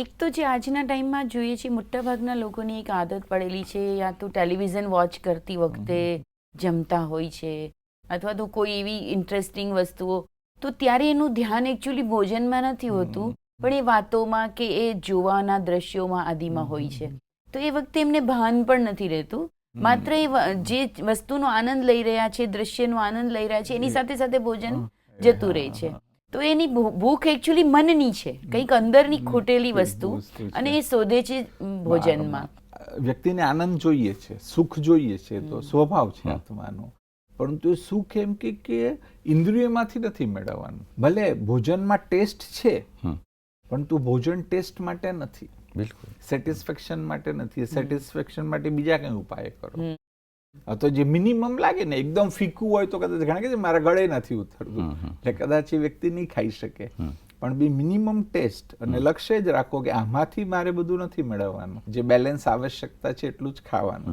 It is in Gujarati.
એક તો જે આજના ટાઈમમાં જોઈએ છીએ મોટાભાગના લોકોની એક આદત પડેલી છે યા તો ટેલિવિઝન વોચ કરતી વખતે જમતા હોય છે અથવા તો કોઈ એવી ઇન્ટરેસ્ટિંગ વસ્તુઓ. તો ત્યારે એનું ધ્યાન એકચ્યુઅલી ભોજનમાં નથી હોતું પણ એ વાતોમાં કે એ જોવાના દ્રશ્યોમાં આદિમાં હોય છે. તો એ વખતે એમને ભાન પણ નથી રહેતું. માત્ર એ જે વસ્તુનો આનંદ લઈ રહ્યા છે દ્રશ્યનો આનંદ લઈ રહ્યા છે એની સાથે સાથે ભોજન જતું રહે છે. તો એની ભૂખ એકચ્યુઅલી મનની છે. કંઈક અંદરની ખોટેલી વસ્તુ અને એ શોધે છે ભોજનમાં. વ્યક્તિને આનંદ જોઈએ છે સુખ જોઈએ છે તો સ્વભાવ છે આત્માનો. પરંતુ એ સુખ એમ કે કે ઇન્દ્રિયોમાંથી નથી મેળવવાનું. ભલે ભોજનમાં ટેસ્ટ છે હમ. પરંતુ ભોજન ટેસ્ટ માટે નથી. બિલકુલ. સેટિસ્ફેક્શન માટે નથી. સેટિસ્ફેક્શન માટે બીજા કંઈ ઉપાય કરો. તો જે મિનિમમ લાગે ને એકદમ ફીકું હોય તો કદાચ ઘણા કે મારા ગળે નથી ઉતરતું. એટલે કદાચ એ વ્યક્તિ નહીં ખાઈ શકે. પણ બી મિનિમમ ટેસ્ટ અને લક્ષ્ય જ રાખો કે આમાંથી મારે બધું નથી મેળવવાનું. જે બેલેન્સ આવશ્યકતા છે એટલું જ ખાવાનું.